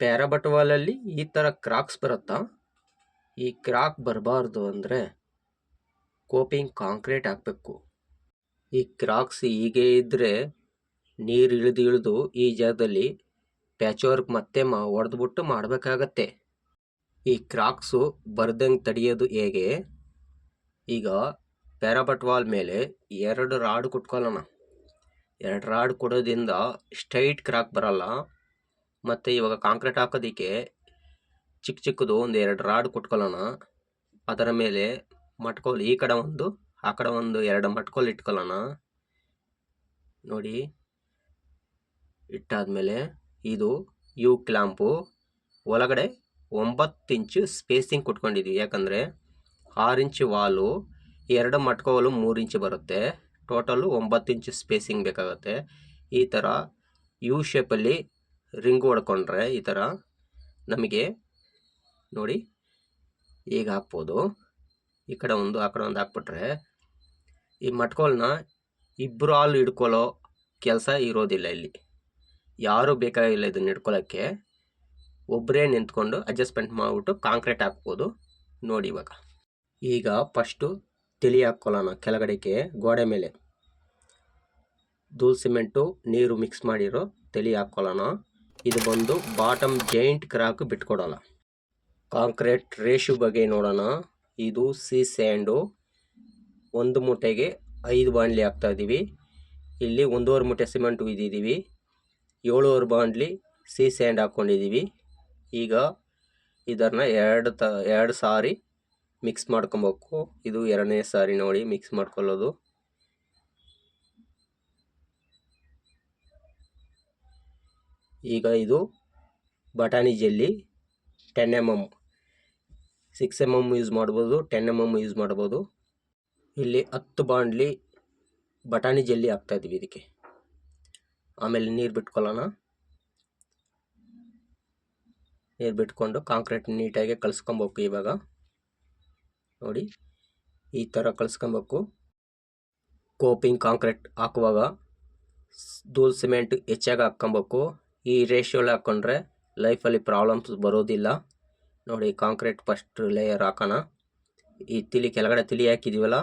ಪ್ಯಾರಾಬಟ್ವಾಲಲ್ಲಿ ಈ ಥರ ಕ್ರಾಕ್ಸ್ ಬರುತ್ತಾ? ಈ ಕ್ರಾಕ್ ಬರಬಾರ್ದು ಅಂದರೆ ಕೋಪಿಂಗ್ ಕಾಂಕ್ರೀಟ್ ಹಾಕಬೇಕು. ಈ ಕ್ರಾಕ್ಸ್ ಹೀಗೆ ಇದ್ದರೆ ನೀರು ಇಳಿದು ಇಳಿದು ಈ ಜಾಗದಲ್ಲಿ ಪ್ಯಾಚ್ ವರ್ಕ್ ಮತ್ತೆ ಮಾ ಹೊಡೆದ್ಬಿಟ್ಟು ಮಾಡಬೇಕಾಗತ್ತೆ. ಈ ಕ್ರಾಕ್ಸು ಬರ್ದಂಗೆ ತಡೆಯೋದು ಹೇಗೆ? ಈಗ ಪ್ಯಾರಾಬಟ್ ವಾಲ್ ಮೇಲೆ ಎರಡು ರಾಡ್ ಕುಟ್ಕೊಳ್ಳೋಣ ಎರಡು ರಾಡ್ ಕೊಡೋದ್ರಿಂದ ಸ್ಟ್ರೈಟ್ ಕ್ರಾಕ್ ಬರಲ್ಲ. ಮತ್ತು ಇವಾಗ ಕಾಂಕ್ರೀಟ್ ಹಾಕೋದಕ್ಕೆ ಚಿಕ್ಕ ಚಿಕ್ಕದು ಒಂದು ಎರಡು ರಾಡ್ ಕೊಟ್ಕೊಳ್ಳೋಣ. ಅದರ ಮೇಲೆ ಮಟ್ಕೋಲ್ ಈ ಕಡೆ ಒಂದು, ಆ ಕಡೆ ಒಂದು ಎರಡು ಮಟ್ಕೋಲ್ ಇಟ್ಕೊಳ್ಳೋಣ. ನೋಡಿ. ಇಟ್ಟಾದ್ಮೇಲೆ ಇದು ಯು ಕ್ಲಾಂಪು ಒಳಗಡೆ ಒಂಬತ್ತು ಇಂಚು ಸ್ಪೇಸಿಂಗ್ ಕೊಟ್ಕೊಂಡಿದ್ವಿ. ಯಾಕಂದರೆ ಆರು ಇಂಚು ವಾಲು, ಎರಡು ಮಟ್ಕೋಲು ಮೂರು ಇಂಚು ಬರುತ್ತೆ. ಟೋಟಲು ಒಂಬತ್ತು ಇಂಚು ಸ್ಪೇಸಿಂಗ್ ಬೇಕಾಗುತ್ತೆ. ಈ ಥರ ಯು ಶೇಪಲ್ಲಿ ರಿಂಗ್ ಹೊಡ್ಕೊಂಡ್ರೆ ಈ ಥರ ನಮಗೆ ನೋಡಿ ಈಗ ಹಾಕ್ಬೋದು. ಈ ಕಡೆ ಒಂದು, ಆ ಕಡೆ ಒಂದು ಹಾಕ್ಬಿಟ್ರೆ ಈ ಮಟ್ಕೋಲ್ನ ಇಬ್ಬರು ಹಾಲು ಹಿಡ್ಕೊಳ್ಳೋ ಕೆಲಸ ಇರೋದಿಲ್ಲ ಇಲ್ಲಿ. ಯಾರು ಬೇಕಾಗಿಲ್ಲ ಇದನ್ನು ಹಿಡ್ಕೊಳ್ಳೋಕ್ಕೆ ಒಬ್ಬರೇ ನಿಂತ್ಕೊಂಡು ಅಡ್ಜಸ್ಟ್ಮೆಂಟ್ ಮಾಡಿಬಿಟ್ಟು ಕಾಂಕ್ರೀಟ್ ಹಾಕ್ಬೋದು ನೋಡಿ ಇವಾಗ. ಈಗ ಫಸ್ಟು ತಿಳಿ ಹಾಕ್ಕೊಳ್ಳೋಣ ಕೆಳಗಡೆಗೆ ಗೋಡೆ ಮೇಲೆ. ಧೂಳು ಸಿಮೆಂಟು ನೀರು ಮಿಕ್ಸ್ ಮಾಡಿರೋ ತಲೆ ಹಾಕ್ಕೊಳ್ಳೋಣ. ಇದು ಬಂದು ಬಾಟಮ್ ಜೈಂಟ್ ಕ್ರಾಕ್ ಬಿಟ್ಕೊಡೋಲ್ಲ ಕಾಂಕ್ರೀಟ್ ರೇಷು ಬಗ್ಗೆ ನೋಡೋಣ. ಇದು ಸಿ ಸ್ಯಾಂಡು. ಒಂದು ಮೂಟೆಗೆ ಐದು ಬಾಂಡ್ಲಿ ಹಾಕ್ತಾ ಇದ್ದೀವಿ ಇಲ್ಲಿ ಒಂದೂವರೆ ಮೂಟೆ ಸಿಮೆಂಟ್ ಇದ್ದಿದ್ದೀವಿ ಏಳುವರೆ ಬಾಂಡ್ಲಿ ಸಿ ಸ್ಯಾಂಡ್ ಹಾಕ್ಕೊಂಡಿದ್ದೀವಿ ಈಗ ಇದನ್ನು ಎರಡು ತ, ಎರಡು ಸಾರಿ ಮಿಕ್ಸ್ ಮಾಡ್ಕೊಬೇಕು. ಇದು ಎರಡನೇ ಸಾರಿ ನೋಡಿ ಮಿಕ್ಸ್ ಮಾಡ್ಕೊಳ್ಳೋದು. ಈಗ ಇದು ಬಟಾಣಿ jelly ten M M six M M use ಮಾಡ್ಬೋದು ಟೆನ್ ಎಂ ಎಂ ಯೂಸ್ ಮಾಡ್ಬೋದು. ಇಲ್ಲಿ ಹತ್ತು ಬಾಂಡ್ಲಿ ಬಟಾಣಿ ಜೆಲ್ಲಿ ಹಾಕ್ತಾಯಿದ್ದೀವಿ ಇದಕ್ಕೆ. ಆಮೇಲೆ ನೀರು ಬಿಟ್ಕೊಳ್ಳೋಣ. ನೀರು ಬಿಟ್ಕೊಂಡು ಕಾಂಕ್ರೀಟ್ ನೀಟಾಗಿ ಕಳ್ಸ್ಕೊಬೇಕು ಇವಾಗ. ನೋಡಿ, ಈ ಥರ ಕಳ್ಸ್ಕೊಬೇಕು ಕೋಪಿಂಗ್ ಕಾಂಕ್ರೀಟ್ ಹಾಕುವಾಗ ಧೂಳು ಸಿಮೆಂಟ್ ಹೆಚ್ಚಾಗಿ ಹಾಕ್ಕೊಬೇಕು. ಈ ರೇಷಿಯೋಲಿ ಹಾಕ್ಕೊಂಡ್ರೆ ಲೈಫಲ್ಲಿ ಪ್ರಾಬ್ಲಮ್ಸ್ ಬರೋದಿಲ್ಲ. ನೋಡಿ ಕಾಂಕ್ರೀಟ್ ಫಸ್ಟ್ ಲೇಯರ್ ಹಾಕೋಣ. ಈ ತಿಳಿ ಕೆಳಗಡೆ ತಿಳಿ ಹಾಕಿದ್ದೀವಲ್ಲ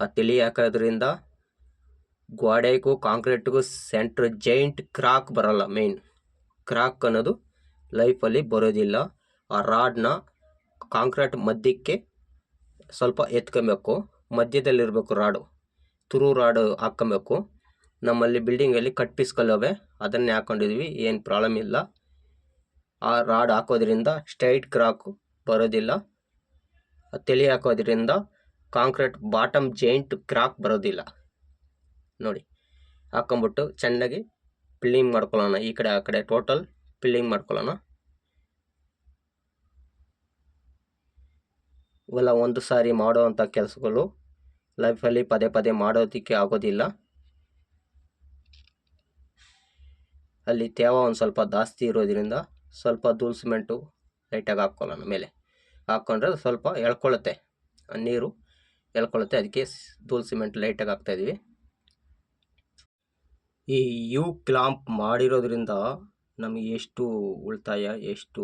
ಆ ತಿಳಿ ಹಾಕೋದ್ರಿಂದ ಗೋಡೆಗೂ ಕಾಂಕ್ರೀಟ್ಗೂ ಸೆಂಟ್ರ್ ಜೈಂಟ್ ಕ್ರಾಕ್ ಬರೋಲ್ಲ ಮೇನ್ ಕ್ರಾಕ್ ಅನ್ನೋದು ಲೈಫಲ್ಲಿ ಬರೋದಿಲ್ಲ. ಆ ರಾಡ್ನ ಕಾಂಕ್ರೀಟ್ ಮಧ್ಯಕ್ಕೆ ಸ್ವಲ್ಪ ಎತ್ಕೊಬೇಕು. ಮಧ್ಯದಲ್ಲಿರಬೇಕು ರಾಡು ತುರು ರಾಡು ಹಾಕ್ಕೊಬೇಕು. ನಮ್ಮಲ್ಲಿ ಬಿಲ್ಡಿಂಗಲ್ಲಿ ಕಟ್ ಪೀಸ್ಗಳವೆ ಅದನ್ನೇ ಹಾಕ್ಕೊಂಡಿದ್ವಿ ಏನು ಪ್ರಾಬ್ಲಮ್ ಇಲ್ಲ. ಆ ರಾಡ್ ಹಾಕೋದ್ರಿಂದ ಸ್ಟ್ರೈಟ್ ಕ್ರಾಕು ಬರೋದಿಲ್ಲ. ತೆಲಿ ಹಾಕೋದ್ರಿಂದ ಕಾಂಕ್ರೀಟ್ ಬಾಟಮ್ ಜೈಂಟ್ ಕ್ರಾಕ್ ಬರೋದಿಲ್ಲ. ನೋಡಿ ಹಾಕೊಂಬಿಟ್ಟು ಚೆನ್ನಾಗಿ ಪಿಲ್ಲಿಂಗ್ ಮಾಡ್ಕೊಳ್ಳೋಣ. ಈ ಕಡೆ, ಆ ಕಡೆ ಟೋಟಲ್ ಪಿಲ್ಲಿಂಗ್ ಮಾಡ್ಕೊಳ್ಳೋಣ. ಇವೆಲ್ಲ ಒಂದು ಸಾರಿ ಮಾಡುವಂಥ ಕೆಲಸಗಳು. ಲೈಫಲ್ಲಿ ಪದೇ ಪದೇ ಮಾಡೋದಕ್ಕೆ ಆಗೋದಿಲ್ಲ. ಅಲ್ಲಿ ತೇವ ಒಂದು ಸ್ವಲ್ಪ ಜಾಸ್ತಿ ಇರೋದ್ರಿಂದ ಸ್ವಲ್ಪ ಧೂಳು ಸಿಮೆಂಟು ಲೈಟಾಗಿ ಹಾಕ್ಕೊಳ್ಳೋಣ ಮೇಲೆ. ಹಾಕ್ಕೊಂಡ್ರೆ ಸ್ವಲ್ಪ ಎಳ್ಕೊಳ್ಳುತ್ತೆ. ನೀರು ಎಳ್ಕೊಳ್ಳುತ್ತೆ. ಅದಕ್ಕೆ ಧೂಳು ಸಿಮೆಂಟ್ ಲೈಟಾಗಿ ಹಾಕ್ತಾಯಿದ್ವಿ ಈ ಯು ಕ್ಲಾಂಪ್ ಮಾಡಿರೋದ್ರಿಂದ ನಮಗೆ ಎಷ್ಟು ಉಳಿತಾಯ, ಎಷ್ಟು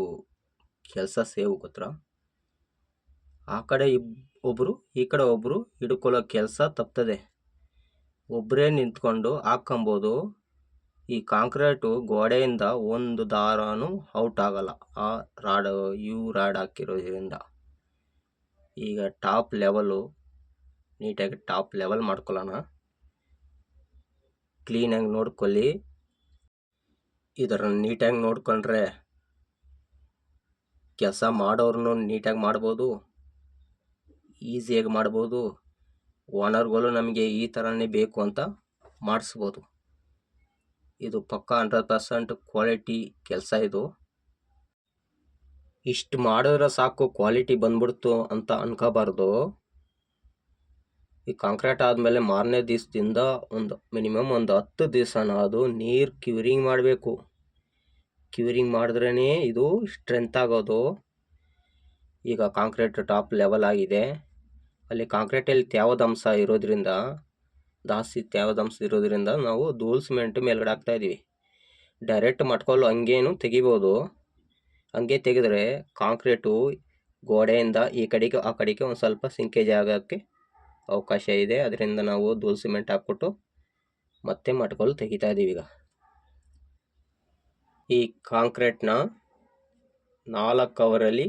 ಕೆಲಸ ಸೇವ್ ಗೊತ್ತರ ಆ ಕಡೆ ಇಬ್ ಒಬ್ಬರು ಈ ಕಡೆ ಒಬ್ಬರು ಹಿಡ್ಕೊಳ್ಳೋ ಕೆಲಸ ತಪ್ತದೆ. ಒಬ್ಬರೇ ನಿಂತ್ಕೊಂಡು ಹಾಕ್ಕೊಬೋದು. ಈ ಕಾಂಕ್ರೀಟು ಗೋಡೆಯಿಂದ ಒಂದು ದಾರನೂ ಔಟ್ ಆಗಲ್ಲ. ಆ ರಾಡ್, ಯು ರಾಡ್ ಹಾಕಿರೋದ್ರಿಂದ. ಈಗ ಟಾಪ್ ಲೆವೆಲು, ನೀಟಾಗಿ ಟಾಪ್ ಲೆವೆಲ್ ಮಾಡ್ಕೊಳ್ಳೋಣ. ಕ್ಲೀನಾಗಿ ನೋಡ್ಕೊಳ್ಳಿ. ಇದನ್ನು ನೀಟಾಗಿ ನೋಡ್ಕೊಂಡ್ರೆ ಕೆಲಸ ಮಾಡೋರ್ನು ನೀಟಾಗಿ ಮಾಡ್ಬೋದು. ಈಸಿಯಾಗಿ ಮಾಡ್ಬೋದು. ಓನರ್ಗಳು ನಮಗೆ ಈ ಥರನೇ ಬೇಕು ಅಂತ ಮಾಡಿಸ್ಬೋದು. ಇದು ಪಕ್ಕ ಹಂಡ್ರೆಡ್ ಪರ್ಸೆಂಟ್ ಕ್ವಾಲಿಟಿ ಕೆಲಸ ಇದು. ಇಷ್ಟು ಮಾಡಿದ್ರೆ ಸಾಕು, ಕ್ವಾಲಿಟಿ ಬಂದ್ಬಿಡ್ತು ಅಂತ ಅನ್ಕೋಬಾರ್ದು. ಈ ಕಾಂಕ್ರೀಟ್ ಆದಮೇಲೆ ಮಾರನೇ ದಿವಸದಿಂದ ಒಂದು ಮಿನಿಮಮ್ ಒಂದು ಹತ್ತು ದಿವಸನ ಅದು ನೀರು ಕ್ಯೂರಿಂಗ್ ಮಾಡಬೇಕು. ಕ್ಯೂರಿಂಗ್ ಮಾಡಿದ್ರೇ ಇದು ಸ್ಟ್ರೆಂತ್ ಆಗೋದು. ಈಗ ಕಾಂಕ್ರೀಟ್ ಟಾಪ್ ಲೆವೆಲ್ ಆಗಿದೆ. ಅಲ್ಲಿ ಕಾಂಕ್ರೀಟಲ್ಲಿ ತ್ಯಾವದ ಅಂಶ ಇರೋದ್ರಿಂದ ಜಾಸ್ತಿ ತ್ಯಾವದ ಅಂಶ ಇರೋದ್ರಿಂದ ನಾವು ಧೂಳು ಸಿಮೆಂಟ್ ಮೇಲ್ಗಡೆ ಹಾಕ್ತಾ ಇದ್ದೀವಿ. ಡೈರೆಕ್ಟ್ ಮಟ್ಕೊಳ್ಳೋ ಹಂಗೇನು ತೆಗಿಬೋದು. ಹಂಗೆ ತೆಗೆದ್ರೆ ಕಾಂಕ್ರೀಟು ಗೋಡೆಯಿಂದ ಈ ಕಡೆಗೆ, ಆ ಕಡೆಗೆ ಒಂದು ಸ್ವಲ್ಪ ಸಿಂಕೇಜ್ ಆಗೋಕ್ಕೆ ಅವಕಾಶ ಇದೆ. ಅದರಿಂದ ನಾವು ಧೂಳು ಸಿಮೆಂಟ್ ಹಾಕ್ಬಿಟ್ಟು ಮತ್ತೆ ಮಟ್ಗಳು ತೆಗಿತಾ ಇದ್ದೀವಿ ಈಗ. ಈ ಕಾಂಕ್ರೀಟ್ನ ನಾಲ್ಕು ಅವರಲ್ಲಿ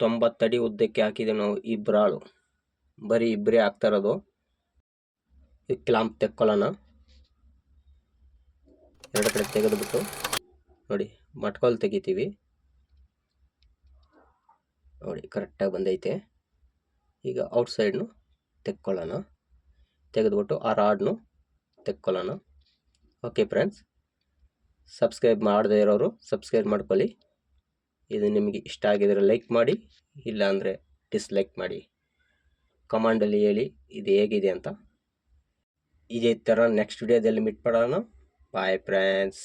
ತೊಂಬತ್ತಡಿ ಉದ್ದಕ್ಕೆ ಹಾಕಿದ್ದೀವಿ ನಾವು ಇಬ್ಬರಾಳು ಬರೀ ಇಬ್ಬರೇ ಹಾಕ್ತಾ ಇರೋದು. ಈ ಕ್ಲಾಂಪ್ ತೆಕ್ಕೊಳ್ಳೋಣ. ಎರಡು ಕಡೆ ತೆಗೆದುಬಿಟ್ಟು ನೋಡಿ, ಮಟ್ಕೋಲ್ ತೆಗಿತೀವಿ. ನೋಡಿ ಕರೆಕ್ಟಾಗಿ ಬಂದೈತೆ. ಈಗ ಔಟ್ ಸೈಡ್ನು ತೆಕ್ಕೊಳ್ಳೋಣ. ತೆಗೆದುಬಿಟ್ಟು ಆ ರಾಡ್ನು ತೆಕ್ಕೊಳ್ಳೋಣ. ಓಕೆ ಫ್ರೆಂಡ್ಸ್, ಸಬ್ಸ್ಕ್ರೈಬ್ ಮಾಡದೇ ಇರೋರು ಸಬ್ಸ್ಕ್ರೈಬ್ ಮಾಡ್ಕೊಳ್ಳಿ. ಇದು ನಿಮಗೆ ಇಷ್ಟ ಆಗಿದರೆ ಲೈಕ್ ಮಾಡಿ, ಇಲ್ಲಾಂದರೆ ಡಿಸ್ಲೈಕ್ ಮಾಡಿ. ಕಮಾಂಡಲ್ಲಿ ಹೇಳಿ, ಇದು ಹೇಗಿದೆ ಅಂತ ಇದೇ ಥರ ನೆಕ್ಸ್ಟ್ ವಿಡಿಯೋದಲ್ಲಿ ಮೀಟ್ ಮಾಡೋಣ ಬಾಯ್ ಫ್ರೆಂಡ್ಸ್